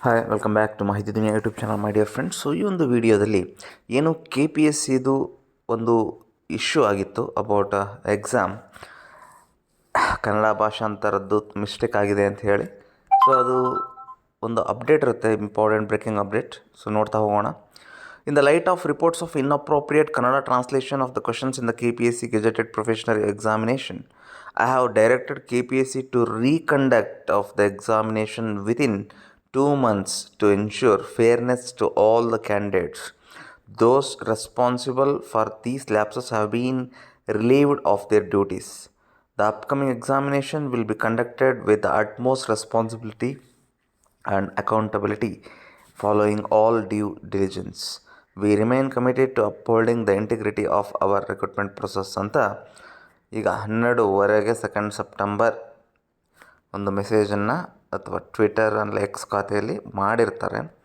Hi welcome back to Mahiti Duniya YouTube channel my dear friends so ಈ ಒಂದು ವಿಡಿಯೋದಲ್ಲಿ ಏನು ಕೆ ಪಿ ಎಸ್ ಸಿದು ಒಂದು ಇಶ್ಯೂ ಆಗಿತ್ತು ಅಬೌಟ್ ಎಕ್ಸಾಮ್ ಕನ್ನಡ ಭಾಷಾಂತರದ್ದು ಮಿಸ್ಟೇಕ್ ಆಗಿದೆ ಅಂತ ಹೇಳಿ. ಸೊ ಅದು ಒಂದು ಅಪ್ಡೇಟ್ ಇರುತ್ತೆ ಇಂಪಾರ್ಟೆಂಟ್ ಬ್ರೇಕಿಂಗ್ ಅಪ್ಡೇಟ್ ಸೊ ನೋಡ್ತಾ ಹೋಗೋಣ. In the light of reports of inappropriate Kannada translation of the questions in the K P S C gazetted professional examination I have directed K P S C to reconduct of the examination within two months to ensure fairness to all the candidates. Those responsible for these lapses have been relieved of their duties. The upcoming examination will be conducted with the utmost responsibility and accountability following all due diligence. We remain committed to upholding the integrity of our recruitment process ಅಂತ ಈಗ ಹನ್ನೆರಡುವರೆಗೆ second September ಒಂದು ಮೆಸೇಜನ್ನು ಅಥವಾ Twitter ಅಲ್ಲಿ X ಖಾತೆಯಲ್ಲಿ ಮಾಡಿರ್ತಾರೆ.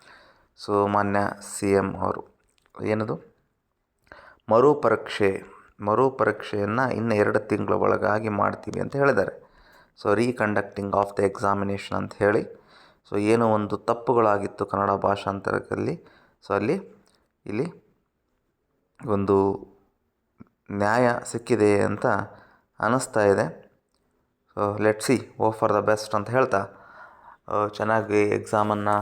So, ಮಾನ್ಯ C M ಅವರು. ಏನದು? ಮರುಪರೀಕ್ಷೆ ಮರುಪರೀಕ್ಷೆಯನ್ನು ಇನ್ನು ಎರಡು ತಿಂಗಳ ಒಳಗಾಗಿ ಮಾಡ್ತೀವಿ ಅಂತ ಹೇಳಿದ್ದಾರೆ. So reconducting of the examination ಅಂತ ಹೇಳಿ. ಸೊ, ಏನೋ ಒಂದು ತಪ್ಪುಗಳಾಗಿತ್ತು ಕನ್ನಡ ಭಾಷಾಂತರದಲ್ಲಿ. ಸೊ, ಅಲ್ಲಿ, ಇಲ್ಲಿ ಒಂದು ನ್ಯಾಯ ಸಿಕ್ಕಿದೆ ಅಂತ ಅನ್ನಿಸ್ತಾ ಇದೆ. Let's hope for the best ಅಂತ ಹೇಳ್ತಾ ಚೆನ್ನಾಗಿ ಎಕ್ಸಾಮನ್ನು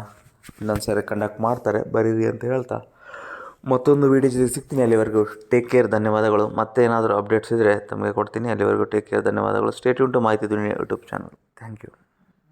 ಇನ್ನೊಂದು ಸಾರಿ ಕಂಡಕ್ಟ್ ಮಾಡ್ತಾರೆ, ಬರೀರಿ ಅಂತ ಹೇಳ್ತಾ. ಮತ್ತೊಂದು ವೀಡಿಯೋ ಜೊತೆ ಸಿಗ್ತೀನಿ ಅಲ್ಲಿವರೆಗೂ. ಟೇಕ್ ಕೇರ್ ಧನ್ಯವಾದಗಳು. ಮತ್ತೇನಾದರೂ ಅಪ್ಡೇಟ್ಸ್ ಇದ್ದರೆ ತಮಗೆ ಕೊಡ್ತೀನಿ. ಅಲ್ಲಿವರೆಗೂ ಟೇಕ್ ಕೇರ್ ಧನ್ಯವಾದಗಳು. Stay tuned to Mahiti Duniya YouTube channel thank you